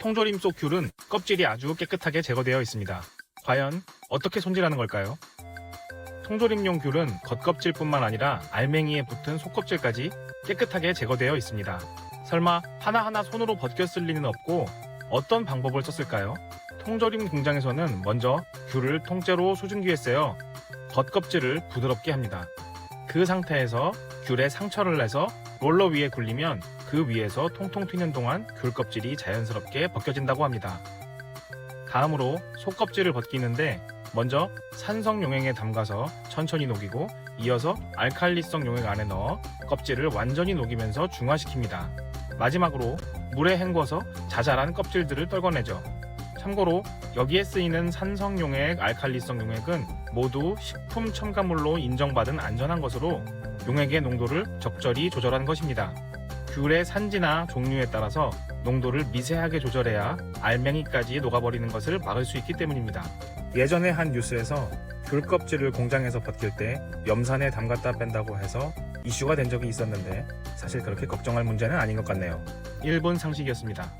통조림 속 귤은 껍질이 아주 깨끗하게 제거되어 있습니다. 과연 어떻게 손질하는 걸까요? 통조림용 귤은 겉껍질뿐만 아니라 알맹이에 붙은 속껍질까지 깨끗하게 제거되어 있습니다. 설마 하나하나 손으로 벗겼을 리는 없고 어떤 방법을 썼을까요? 통조림 공장에서는 먼저 귤을 통째로 수증기에 쐬어 겉껍질을 부드럽게 합니다. 그 상태에서 귤에 상처를 내서 롤러 위에 굴리면 그 위에서 통통 튀는 동안 귤 껍질이 자연스럽게 벗겨진다고 합니다. 다음으로 속껍질을 벗기는데 먼저 산성 용액에 담가서 천천히 녹이고 이어서 알칼리성 용액 안에 넣어 껍질을 완전히 녹이면서 중화시킵니다. 마지막으로 물에 헹궈서 자잘한 껍질들을 떨궈내죠. 참고로 여기에 쓰이는 산성 용액, 알칼리성 용액은 모두 식품 첨가물로 인정받은 안전한 것으로 용액의 농도를 적절히 조절한 것입니다. 귤의 산지나 종류에 따라서 농도를 미세하게 조절해야 알맹이까지 녹아버리는 것을 막을 수 있기 때문입니다. 예전에 한 뉴스에서 귤 껍질을 공장에서 벗길 때 염산에 담갔다 뺀다고 해서 이슈가 된 적이 있었는데 사실 그렇게 걱정할 문제는 아닌 것 같네요. 1분 상식이었습니다.